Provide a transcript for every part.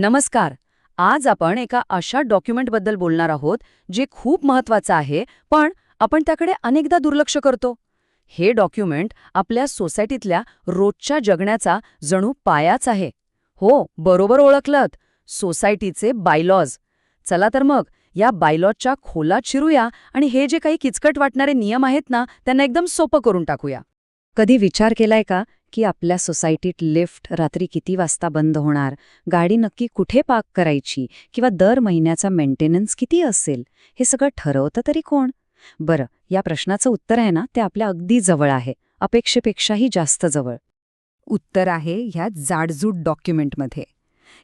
नमस्कार. आज आपण एका अशा डॉक्युमेंटबद्दल बोलणार आहोत जे खूप महत्वाचं आहे पण आपण त्याकडे अनेकदा दुर्लक्ष करतो. हे डॉक्युमेंट आपल्या सोसायटीतल्या रोजच्या जगण्याचा जणू पायाच आहे. हो बरोबर ओळखलत. सोसायटीचे बायलॉज. चला तर मग या बायलॉजच्या खोलात शिरूया आणि हे जे काही किचकट वाटणारे नियम आहेत ना त्यांना एकदम सोपं करून टाकूया. कधी विचार केलाय का? की आपल्या सोसायटीत लिफ्ट रात्री किती वाजता बंद होणार? गाडी नक्की कुठे पार्क करायची? किंवा दर महिन्याचा मेंटेनन्स किती असेल? हे सगळं ठरवतं तरी कोण? बरं या प्रश्नाचं उत्तर आहे ना ते आपल्या अगदी जवळ आहे. अपेक्षेपेक्षाही जास्त जवळ. उत्तर आहे ह्या जाडजूड डॉक्युमेंटमध्ये.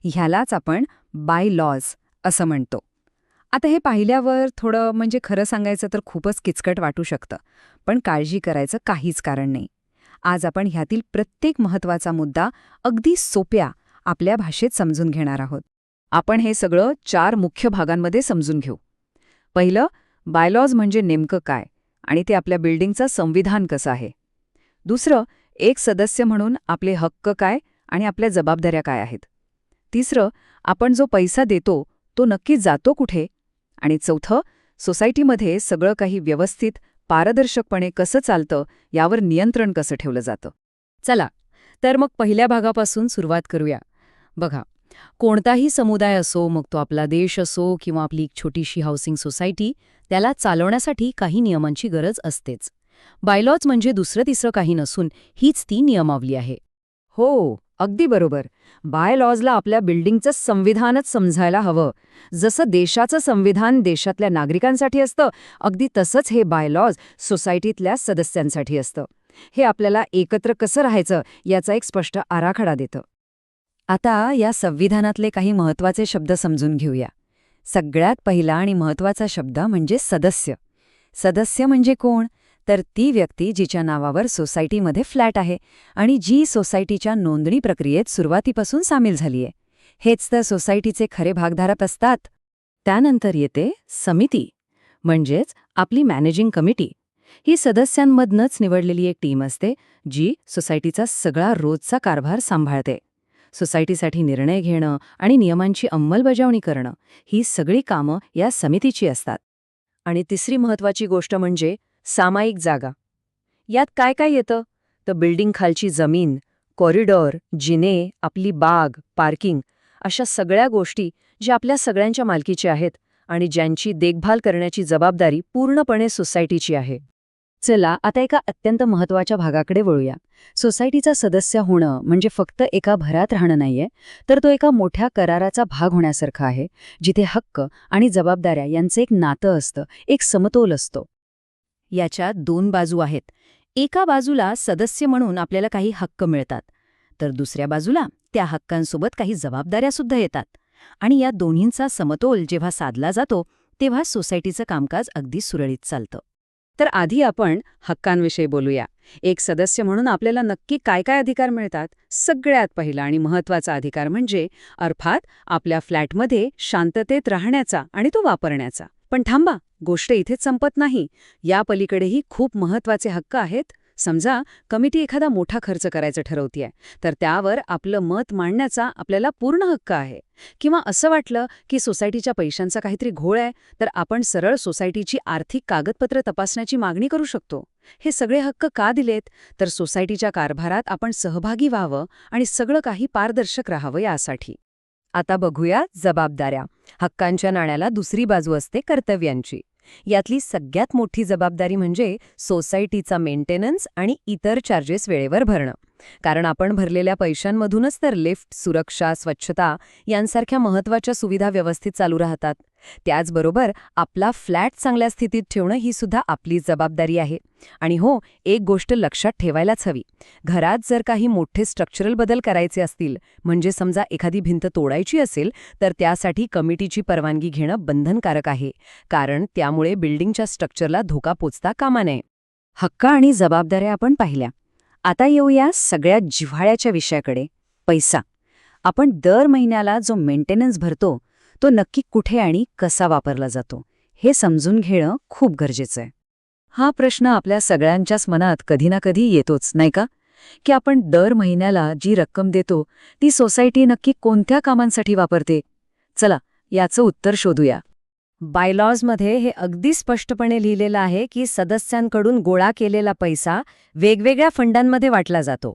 ह्यालाच आपण बाय लॉज असं म्हणतो. आता हे पाहिल्यावर थोडं म्हणजे खरं सांगायचं तर खूपच किचकट वाटू शकतं. पण काळजी करायचं काहीच कारण नाही. आज आपण ह्यातील प्रत्येक महत्त्वाचा मुद्दा अगदी सोप्या आपल्या भाषेत समजून घेणार आहोत. आपण हे सगळं चार मुख्य भागांमध्ये समजून घेऊ. पहिलं बायलॉज म्हणजे नेमकं काय आणि ते आपल्या बिल्डिंगचं संविधान कसं आहे? दुसरं एक सदस्य म्हणून आपले हक्क काय आणि आपल्या जबाबदाऱ्या काय आहेत? तिसरं आपण जो पैसा देतो तो नक्की जातो कुठे? आणि चौथं सोसायटीमध्ये सगळं काही व्यवस्थित पारदर्शकपणे कसं चालतं यावर नियंत्रण कसं ठेवलं जातं? चला तर मग पहिल्या भागापासून सुरुवात करूया. बघा कोणताही समुदाय असो मग तो आपला देश असो किंवा आपली एक छोटीशी हाऊसिंग सोसायटी त्याला चालवण्यासाठी काही नियमांची गरज असतेच. बायलॉज म्हणजे दुसरं तिसरं काही नसून हीच ती नियमावली आहे. हो अगदी बरोबर. बाय लॉजला आपल्या बिल्डिंगचं संविधानच समजायला हवं. जसं देशाचं संविधान देशातल्या नागरिकांसाठी असतं अगदी तसंच हे बायलॉज सोसायटीतल्या सदस्यांसाठी असतं. हे आपल्याला एकत्र कसं राहायचं याचा एक स्पष्ट आराखडा देतं. आता या संविधानातले काही महत्त्वाचे शब्द समजून घेऊया. सगळ्यात पहिला आणि महत्त्वाचा शब्द म्हणजे सदस्य. सदस्य म्हणजे कोण? तर ती व्यक्ती जिच्या नावावर सोसायटीमध्ये फ्लॅट आहे आणि जी सोसायटीच्या नोंदणी प्रक्रियेत सुरुवातीपासून सामील झालीय. हेच तर सोसायटीचे खरे भागधारक असतात. त्यानंतर येते समिती म्हणजेच आपली मॅनेजिंग कमिटी. ही सदस्यांमधनंच निवडलेली एक टीम असते जी सोसायटीचा सगळा रोजचा कारभार सांभाळते. सोसायटीसाठी निर्णय घेणं आणि नियमांची अंमलबजावणी करणं ही सगळी कामं या समितीची असतात. आणि तिसरी महत्वाची गोष्ट म्हणजे सामायिक जागा. यात काय काय येतं? तर बिल्डिंग खालची जमीन कॉरिडॉर जिने आपली बाग पार्किंग अशा सगळ्या गोष्टी ज्या आपल्या सगळ्यांच्या मालकीच्या आहेत आणि ज्यांची देखभाल करण्याची जबाबदारी पूर्णपणे सोसायटीची आहे. चला आता एका अत्यंत महत्त्वाच्या भागाकडे वळूया. सोसायटीचा सदस्य होणं म्हणजे फक्त एका भरात राहणं नाहीये तर तो एका मोठ्या कराराचा भाग होण्यासारखा आहे जिथे हक्क आणि जबाबदाऱ्या यांचं एक नातं असतं एक समतोल असतो. याच्या दोन बाजू आहेत. एका बाजूला सदस्य म्हणून आपल्याला काही हक्क मिळतात तर दुसऱ्या बाजूला त्या हक्कांसोबत काही जबाबदाऱ्यासुद्धा येतात. आणि या दोन्हींचा समतोल जेव्हा साधला जातो तेव्हा सोसायटीचं कामकाज अगदी सुरळीत चालतं. तर आधी आपण हक्कांविषयी बोलूया. एक सदस्य म्हणून आपल्याला नक्की काय काय अधिकार मिळतात सगळ्यात पहिला आणि महत्त्वाचा अधिकार म्हणजे अर्थात आपल्या फ्लॅटमध्ये शांततेत राहण्याचा आणि तो वापरण्याचा. पण थांबा गोष्ट इथेच संपत नाही. या पलीकडेही खूप महत्त्वाचे हक्क आहेत. समजा कमिटी एखादा मोठा खर्च करायचं ठरवतीये तर त्यावर आपलं मत मांडण्याचा आपल्याला पूर्ण हक्क आहे. किंवा असं वाटलं की सोसायटीच्या पैशांचा काहीतरी घोळ आहे तर आपण सरळ सोसायटीची आर्थिक कागदपत्र तपासण्याची मागणी करू शकतो. हे सगळे हक्क का दिलेत? तर सोसायटीच्या कारभारात आपण सहभागी व्हावं आणि सगळं काही पारदर्शक राहावं यासाठी. आता बघूया जबाबदाऱ्या. हक्कांच्या नाण्याला दुसरी बाजू असते कर्तव्यांची. यातली सगळ्यात मोठी जबाबदारी म्हणजे सोसायटीचा मेंटेनन्स आणि इतर चार्जेस वेळेवर भरणं. कारण आपण भरलेल्या पैशांमधूनच तर लिफ्ट सुरक्षा स्वच्छता यांसारख्या महत्त्वाच्या सुविधा व्यवस्थित चालू राहतात. त्याचबरोबर आपला फ्लॅट चांगल्या स्थितीत ठेवणं ही सुद्धा आपली जबाबदारी आहे. आणि हो एक गोष्ट लक्षात ठेवायलाच हवी. घरात जर काही मोठे स्ट्रक्चरल बदल करायचे असतील म्हणजे समजा एखादी भिंत तोडायची असेल तर त्यासाठी कमिटीची परवानगी घेणं बंधनकारक आहे. कारण त्यामुळे बिल्डिंगच्या स्ट्रक्चरला धोका पोचता कामा नये. हक्क आणि जबाबदाऱ्या आपण पाहिल्या. आता येऊया सगळ्यात जिव्हाळ्याच्या विषयाकडे. पैसा. आपण दर महिन्याला जो मेंटेनन्स भरतो तो नक्की कुठे आणि कसा वापरला जातो हे समजून घेणं खूप गरजेचं आहे. हा प्रश्न आपल्या सगळ्यांच्याच मनात कधी ना कधी येतोच नाही का? की आपण दर महिन्याला जी रक्कम देतो ती सोसायटी नक्की कोणत्या कामांसाठी वापरते? चला याचं उत्तर शोधूया. बायलॉजमध्ये हे अगदी स्पष्टपणे लिहिलेलं आहे की सदस्यांकडून गोळा केलेला पैसा वेगवेगळ्या फंडांमध्ये वाटला जातो.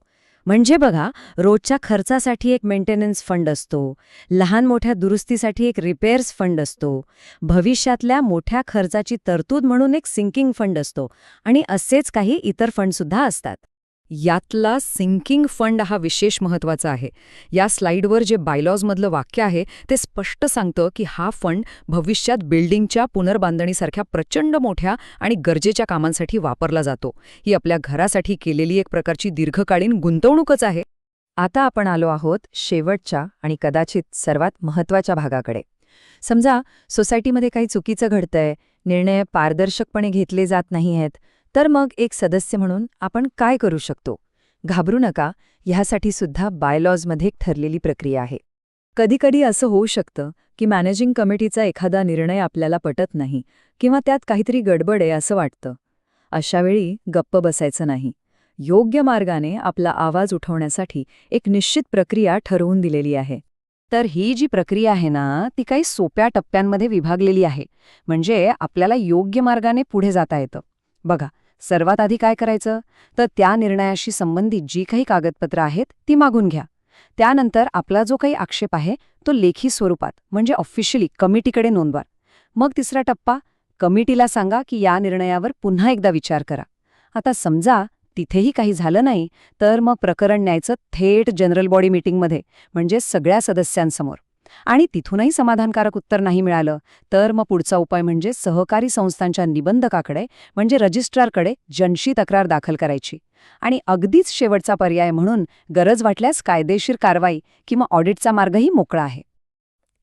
म्हणजे बघा रोजच्या खर्चासाठी एक मेंटेनन्स फंड असतो लहान मोठ्या दुरुस्तीसाठी एक रिपेअर्स फंड असतो भविष्यातल्या मोठ्या खर्चाची तरतूद म्हणून एक सिंकिंग फंड असतो आणि असेच काही इतर फंडसुद्धा असतात. यातला सिंकिंग फंड हा विशेष महत्त्वाचा आहे. या स्लाइडवर जे बायलॉजमधलं वाक्य आहे ते स्पष्ट सांगतं की हा फंड भविष्यात बिल्डिंगच्या पुनर्बांधणीसारख्या प्रचंड मोठ्या आणि गरजेच्या कामांसाठी वापरला जातो. ही आपल्या घरासाठी केलेली एक प्रकारची दीर्घकालीन गुंतवणूकच आहे. आता आपण आलो आहोत शेवटच्या आणि कदाचित सर्वात महत्त्वाच्या भागाकडे. समजा सोसायटीमध्ये काही चुकीचं घडतंय निर्णय पारदर्शकपणे घेतले जात नाही आहेत तर मग एक सदस्य म्हणून आपण काय करू शकतो? घाबरू नका ह्यासाठी सुद्धा बायलॉजमध्ये एक ठरलेली प्रक्रिया आहे. कधीकधी असं होऊ शकतं की मॅनेजिंग कमिटीचा एखादा निर्णय आपल्याला पटत नाही किंवा त्यात काहीतरी गडबड आहे असं वाटतं. अशावेळी गप्प बसायचं नाही. योग्य मार्गाने आपला आवाज उठवण्यासाठी एक निश्चित प्रक्रिया ठरवून दिलेली आहे. तर ही जी प्रक्रिया आहे ना ती काही सोप्या टप्प्यांमध्ये विभागलेली आहे. म्हणजे आपल्याला योग्य मार्गाने पुढे जाता येतं. बघा सर्वात आधी काय करायचं? तर त्या निर्णयाशी संबंधित जी काही कागदपत्रं आहेत ती मागून घ्या. त्यानंतर आपला जो काही आक्षेप आहे तो लेखी स्वरूपात म्हणजे ऑफिशियली कमिटीकडे नोंदवा. मग तिसरा टप्पा कमिटीला सांगा की या निर्णयावर पुन्हा एकदा विचार करा. आता समजा तिथेही काही झालं नाही तर मग प्रकरण न्यायचं थेट जनरल बॉडी मीटिंगमध्ये म्हणजे सगळ्या सदस्यांसमोर. आणि तिथूनही समाधानकारक उत्तर नाही मिळालं. तर मग पुढचा उपाय म्हणजे सहकारी संस्थांच्या निबंधकाकडे म्हणजे रजिस्ट्रारकडे जनशी तक्रार दाखल करायची. आणि अगदीच शेवटचा पर्याय म्हणून गरज वाटल्यास कायदेशीर कारवाई किंवा ऑडिटचा मार्गही मोकळा आहे.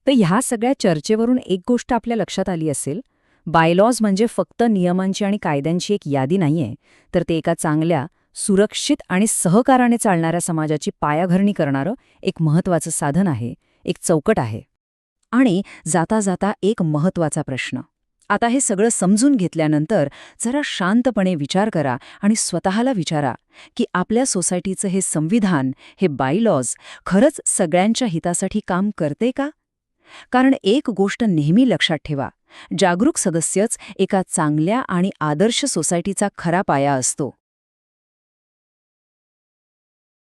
तर ह्या सगळ्या चर्चेवरून एक गोष्ट आपल्या लक्षात आली असेल. बायलॉज म्हणजे फक्त नियमांची आणि कायद्यांची एक यादी नाहीये. तर ते एका चांगल्या सुरक्षित आणि सहकाराने चालणाऱ्या समाजाची पायाघरणी करणारं एक महत्त्वाचं साधन आहे. एक चौकट आहे. आणि जाता जाता एक महत्त्वाचा प्रश्न. आता हे सगळं समजून घेतल्यानंतर जरा शांतपणे विचार करा आणि स्वतःला विचारा की आपल्या सोसायटीचं हे संविधान हे बायलॉज खरंच सगळ्यांच्या हितासाठी काम करते का? कारण एक गोष्ट नेहमी लक्षात ठेवा जागरूक सदस्यच एका चांगल्या आणि आदर्श सोसायटीचा खरा पाया असतो.